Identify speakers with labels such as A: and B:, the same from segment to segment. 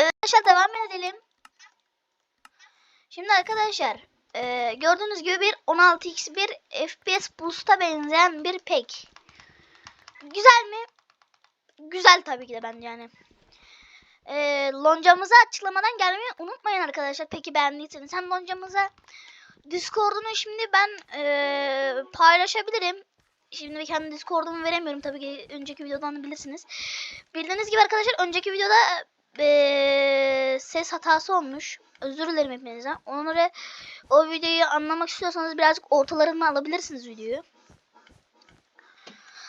A: Arkadaşlar devam edelim. Şimdi arkadaşlar e, gördüğünüz gibi bir 16x1 FPS boost'a benzeyen bir pek. Güzel mi? Güzel tabii ki de bence yani. E, loncamıza açıklamadan gelmeyi unutmayın arkadaşlar. Peki beğendiyseniz hem loncamıza Discord'unu şimdi ben e, paylaşabilirim. Şimdi kendi Discord'umu veremiyorum tabii ki önceki videodan bilirsiniz. Bildiğiniz gibi arkadaşlar önceki videoda eee, ses hatası olmuş. Özür dilerim hepinizden. Onları o videoyu anlamak istiyorsanız birazcık ortalarını alabilirsiniz videoyu.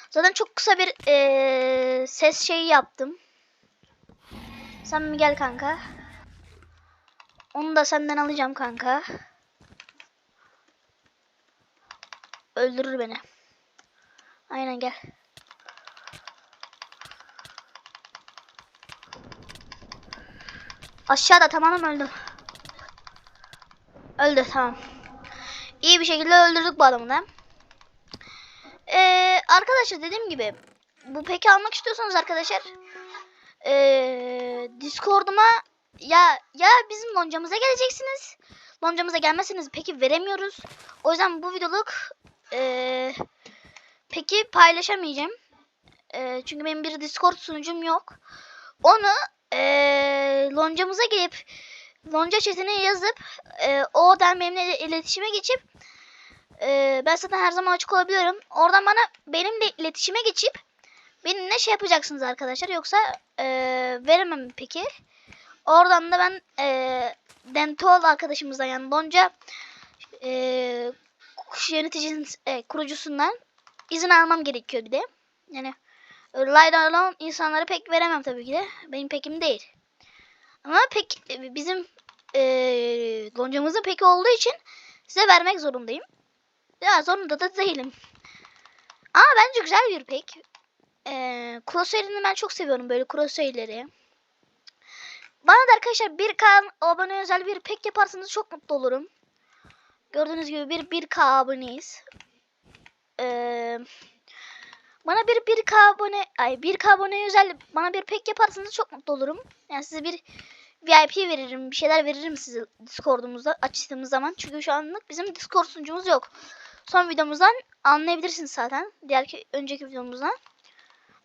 A: Zaten çok kısa bir eee, ses şeyi yaptım. Sen bir gel kanka. Onu da senden alacağım kanka. Öldürür beni. Aynen gel. Aşağıda tamamen öldü. Öldü tamam. İyi bir şekilde öldürdük bu adamı da. Ee, arkadaşlar dediğim gibi bu peki almak istiyorsanız arkadaşlar ee, Discord'uma ya ya bizim loncamıza geleceksiniz. Loncamıza gelmezseniz peki veremiyoruz. O yüzden bu videoluk ee, peki paylaşamayacağım. Ee, çünkü benim bir Discord sunucum yok. Onu ee, loncamıza gelip lonca chatine yazıp ee, oradan benimle iletişime geçip ee, ben zaten her zaman açık olabiliyorum. Oradan bana benimle iletişime geçip benimle şey yapacaksınız arkadaşlar. Yoksa ee, veremem peki. Oradan da ben ee, Dentol arkadaşımızdan yani lonca ee, yöneticinin ee, kurucusundan izin almam gerekiyor bir de. Yani Layla olan insanlara pek veremem tabii ki de. Benim pekim değil. Ama pek bizim e, loncamızın peki olduğu için size vermek zorundayım. Ya zorunda da değilim. Ama bence güzel bir pek. E, crosshair'ini ben çok seviyorum böyle crosshair'leri. Bana da arkadaşlar 1K abone özel bir pek yaparsanız çok mutlu olurum. Gördüğünüz gibi bir 1K aboneyiz. Eee bana bir 1K abone, ay 1K abone özel bana bir pek yaparsanız çok mutlu olurum. Yani size bir VIP veririm, bir şeyler veririm size Discord'umuzda açtığımız zaman. Çünkü şu anlık bizim Discord sunucumuz yok. Son videomuzdan anlayabilirsiniz zaten. Diğer ki, önceki videomuzdan.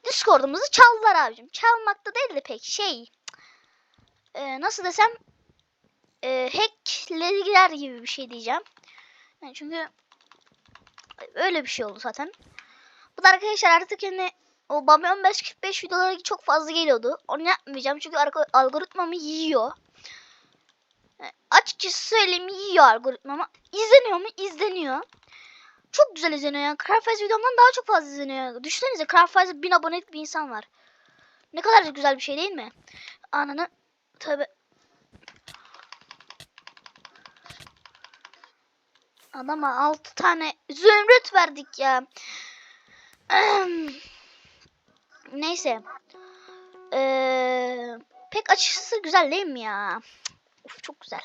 A: Discord'umuzu çaldılar abicim. Çalmakta değil de pek şey. Ee, nasıl desem e, hacklediler gibi bir şey diyeceğim. Yani çünkü öyle bir şey oldu zaten. Bu da arkadaşlar artık yani o Bami 1545 videoları çok fazla geliyordu. Onu yapmayacağım çünkü alg- algoritmamı yiyor. Yani açıkçası söyleyeyim yiyor algoritmamı. İzleniyor mu? İzleniyor. Çok güzel izleniyor yani. Craftface videomdan daha çok fazla izleniyor. Düşünsenize Craftface'e 1000 abonelik bir insan var. Ne kadar güzel bir şey değil mi? Ananı tabi. Adama 6 tane zümrüt verdik ya. Neyse. Ee, pek açıkçası güzel değil mi ya? Of çok güzel.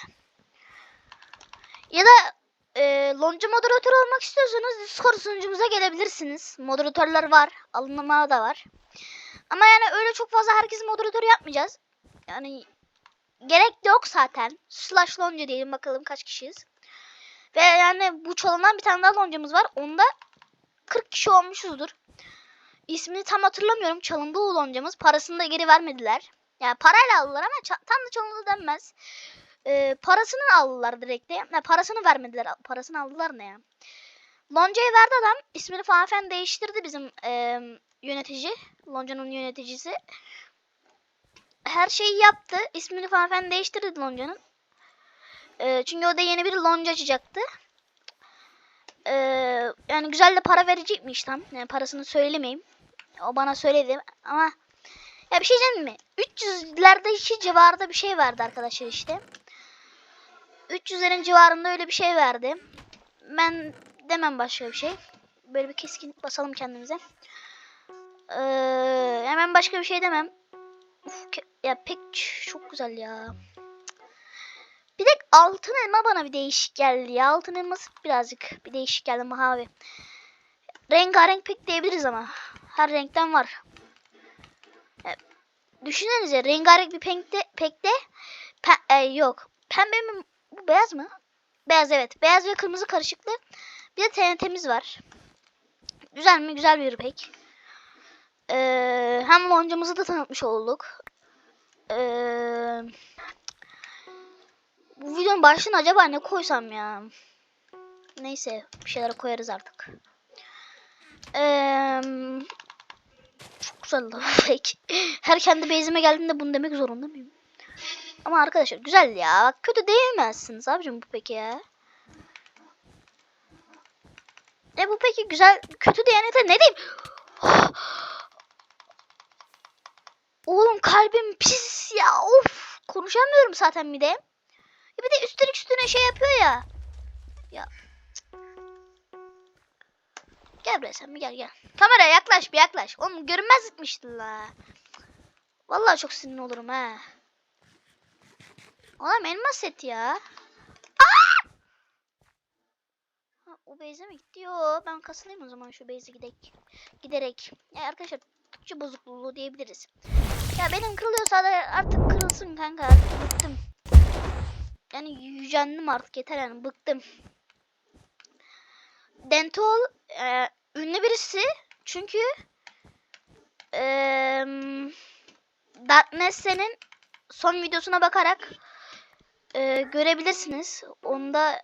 A: Ya da e, lonca moderatör olmak istiyorsanız Discord sunucumuza gelebilirsiniz. Moderatörler var. Alınma da var. Ama yani öyle çok fazla herkesi moderatör yapmayacağız. Yani gerek yok zaten. Slash lonca diyelim bakalım kaç kişiyiz. Ve yani bu çalınan bir tane daha loncamız var. Onda 40 kişi olmuşuzdur. İsmini tam hatırlamıyorum. Çalındı o loncamız. Parasını da geri vermediler. Yani parayla aldılar ama tam da çalındı denmez. Ee, parasını aldılar direkt de. Yani parasını vermediler. Parasını aldılar ne ya? Loncayı verdi adam. İsmini falan filan değiştirdi bizim e, yönetici. Lonca'nın yöneticisi. Her şeyi yaptı. İsmini falan filan değiştirdi Lonca'nın. E, çünkü o da yeni bir lonca açacaktı. Ee, yani güzel de para verecekmiş tam. Yani parasını söylemeyeyim. O bana söyledi ama ya bir şey diyeyim mi? 300'lerde iki civarında bir şey verdi arkadaşlar işte. 300'lerin civarında öyle bir şey verdi. Ben demem başka bir şey. Böyle bir keskinlik basalım kendimize. Ee, hemen başka bir şey demem. Uf, ya pek çok güzel ya. Bir de altın elma bana bir değişik geldi ya. Altın elması birazcık bir değişik geldi mavi. Rengarenk pek diyebiliriz ama. Her renkten var. E, düşünsenize rengarenk bir penkte, pekte pe- e, yok. Pembe mi? Bu beyaz mı? Beyaz evet. Beyaz ve kırmızı karışıklı. Bir de TNT'miz var. Güzel mi? Güzel bir pek. Ee, hem loncamızı da tanıtmış olduk. Ee, bu videonun başlığına acaba ne koysam ya? Neyse bir şeyler koyarız artık. Ee, çok güzel oldu pek. Her kendi base'ime geldiğinde bunu demek zorunda mıyım? Ama arkadaşlar güzel ya. Bak kötü diyemezsiniz abicim bu peki ya. E bu peki güzel kötü diyene de ne diyeyim? Oğlum kalbim pis ya of konuşamıyorum zaten bir de. E bir de üstelik üstüne şey yapıyor ya. Ya. Gel buraya sen bir gel gel. Kameraya yaklaş bir yaklaş. Oğlum görünmezlikmişti la. Vallahi çok sinirli olurum ha. Oğlum elmas set ya. O base'e mi gitti? Yo ben kasılayım o zaman şu base'e gidek. Giderek. Ya arkadaşlar Türkçe bozukluğu diyebiliriz. Ya benim kırılıyorsa da artık kırılsın kanka artık bıktım. Yani yücendim artık yeter yani bıktım. Dentol e, ünlü birisi çünkü e, Darkness'in son videosuna bakarak e, görebilirsiniz. Onda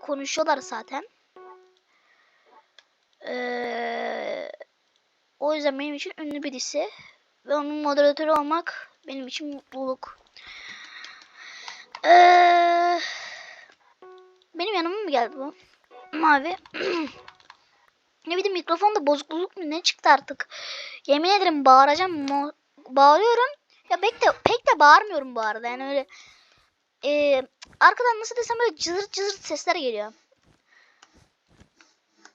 A: konuşuyorlar zaten. E, o yüzden benim için ünlü birisi ve onun moderatörü olmak benim için mutluluk. Geldi bu? Mavi. ne bileyim mikrofonda bozukluk mu ne çıktı artık. Yemin ederim bağıracağım. Bağırıyorum. Ya pek de pek de bağırmıyorum bu arada. Yani öyle ee, arkadan nasıl desem böyle cızırt cızırt sesler geliyor.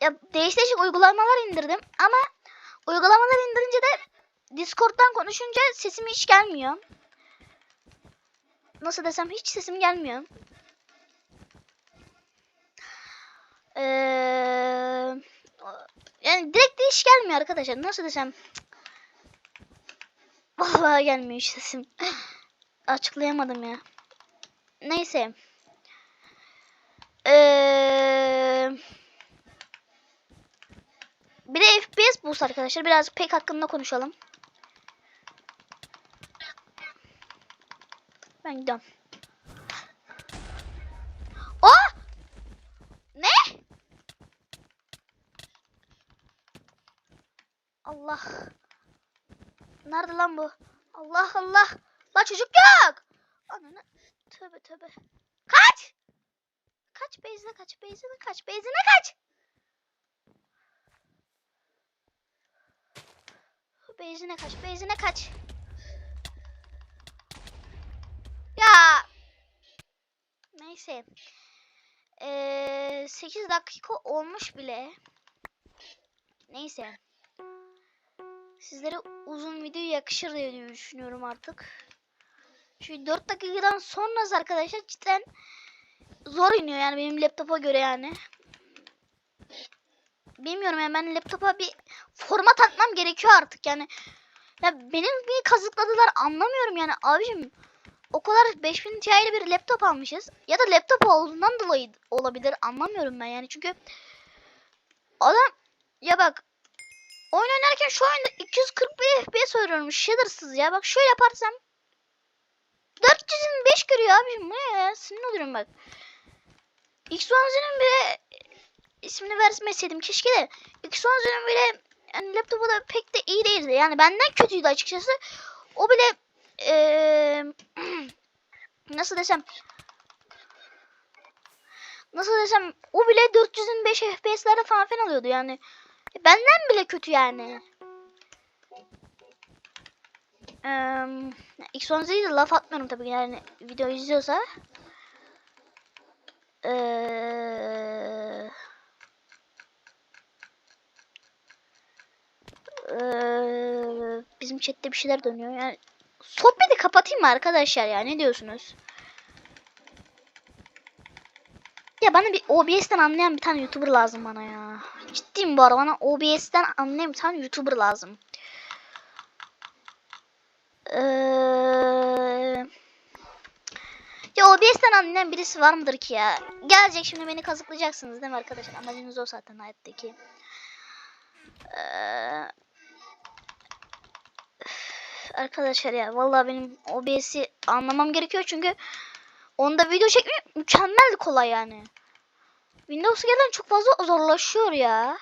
A: Ya değişik değişik uygulamalar indirdim ama uygulamalar indirince de Discord'dan konuşunca sesim hiç gelmiyor. Nasıl desem hiç sesim gelmiyor. Ee, yani direkt hiç gelmiyor arkadaşlar. Nasıl desem. Vallahi gelmiyor sesim. Açıklayamadım ya. Neyse. Ee, bir de FPS boost arkadaşlar. Biraz pek hakkında konuşalım. Ben gidiyorum. Oh! Ne? Allah. Nerede lan bu? Allah Allah. La çocuk yok. Ananı. Tövbe tövbe. Kaç! Kaç Beyzine kaç Beyzine kaç Beyzine kaç. Beyzine kaç Beyzine kaç. Ya. Neyse. Ee, 8 dakika olmuş bile. Neyse. Sizlere uzun video yakışır diye düşünüyorum artık. Çünkü 4 dakikadan sonra arkadaşlar cidden zor iniyor yani benim laptopa göre yani. Bilmiyorum yani ben laptopa bir format atmam gerekiyor artık yani. Ya benim bir kazıkladılar anlamıyorum yani abicim. O kadar 5000 Ti'li bir laptop almışız. Ya da laptop olduğundan dolayı olabilir anlamıyorum ben yani çünkü adam ya bak oyun oynarken şu oyunda 241 FPS oynuyorum shadersız ya bak şöyle yaparsam 425 görüyor abicim bu ne ya sinir oluyorum bak. X1'nin bile ismini vermeseydim keşke de X1'nin bile yani laptopu da pek de iyi değildi. Yani benden kötüydü açıkçası. O bile ee, nasıl desem nasıl desem o bile 425 FPS'lerde falan filan alıyordu yani. Benden bile kötü yani. Ee, X10Z'yi de laf atmıyorum tabii yani video izliyorsa. Ee, ee, bizim chatte bir şeyler dönüyor yani. Sohbeti kapatayım mı arkadaşlar ya ne diyorsunuz? Ya bana bir OBS'ten anlayan bir tane YouTuber lazım bana ya. Ciddiyim bu arada bana OBS'ten anlayan bir tane YouTuber lazım. Eee... Ya OBS'ten anlayan birisi var mıdır ki ya? Gelecek şimdi beni kazıklayacaksınız değil mi arkadaşlar? Amacınız o zaten hayattaki. Eee... Arkadaşlar ya vallahi benim OBS'i anlamam gerekiyor çünkü onda video çekmek mükemmel kolay yani. Windows gelen çok fazla zorlaşıyor ya.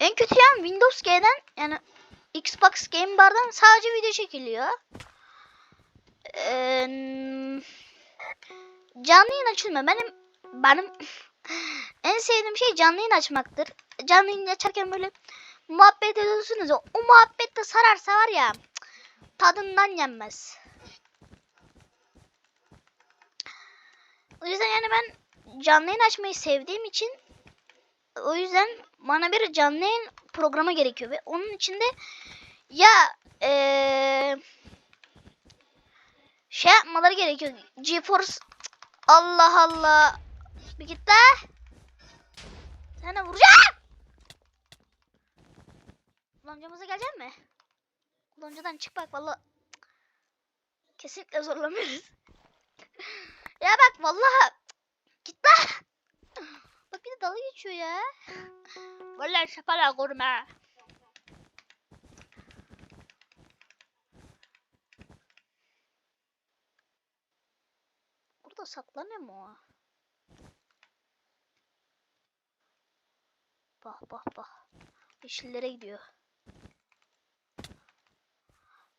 A: En kötü yan Windows G'den yani Xbox Game Bar'dan sadece video çekiliyor. Ee, canlı yayın açılmıyor. Benim benim en sevdiğim şey canlı yayın açmaktır. Canlı yayın açarken böyle muhabbet ediyorsunuz. ya, O muhabbet de sararsa var ya tadından yenmez. O yüzden yani ben canlı yayın açmayı sevdiğim için o yüzden bana bir canlı yayın programı gerekiyor ve onun içinde ya eee şey yapmaları gerekiyor. GeForce Allah Allah. Bir git de. Sana vuracağım. Loncamıza gelecek mi? Loncadan çık bak valla. Kesinlikle zorlamıyoruz. ya bak vallahi git lan. Bak bir de dalga geçiyor ya. Vallahi şapala koruma. Burada saklanıyor mu o? Bak bak bak. Yeşillere gidiyor.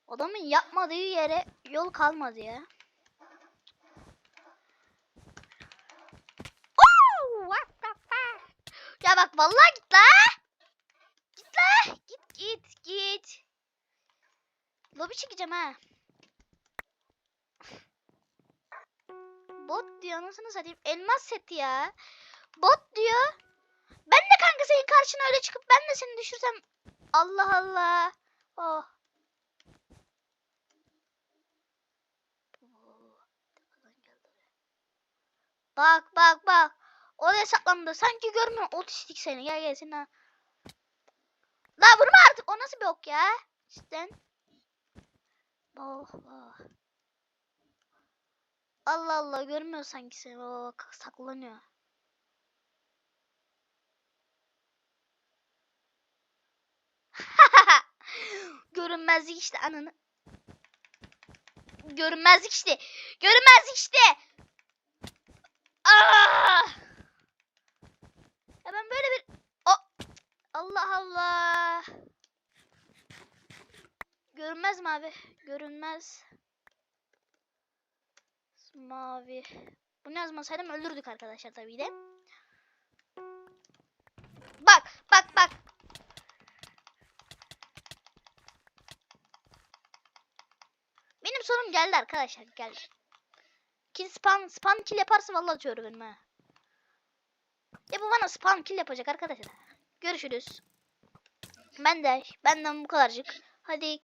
A: Adamın yapmadığı yere yol kalmadı ya. Fuck? Ya bak vallahi git la. Git la. Git git git. Lobi çekeceğim ha. Bot diyor anasını satayım. Elmas seti ya. Bot diyor. Ben de kanka senin karşına öyle çıkıp ben de seni düşürsem. Allah Allah. Oh. Bak bak bak. Oraya saklandı. Sanki görmüyor. Otistik seni. Gel gel seni. La vurma artık. O nasıl bir ok ya? Cidden. Oh, oh. Allah Allah görmüyor sanki seni. Baba bak saklanıyor. Görünmezlik işte ananı. Görünmezlik işte. Görünmezlik işte. Aa! Ya ben böyle bir O- Allah Allah. Görünmez mi abi? Görünmez. Mavi. Bunu yazmasaydım öldürdük arkadaşlar tabii de. Bak bak bak. Benim sonum geldi arkadaşlar geldi. Kill spam spam kill yaparsa vallahi atıyorum benim ha. Ya bu bana spam kill yapacak arkadaşlar. Görüşürüz. Ben de benden bu kadarcık. Hadi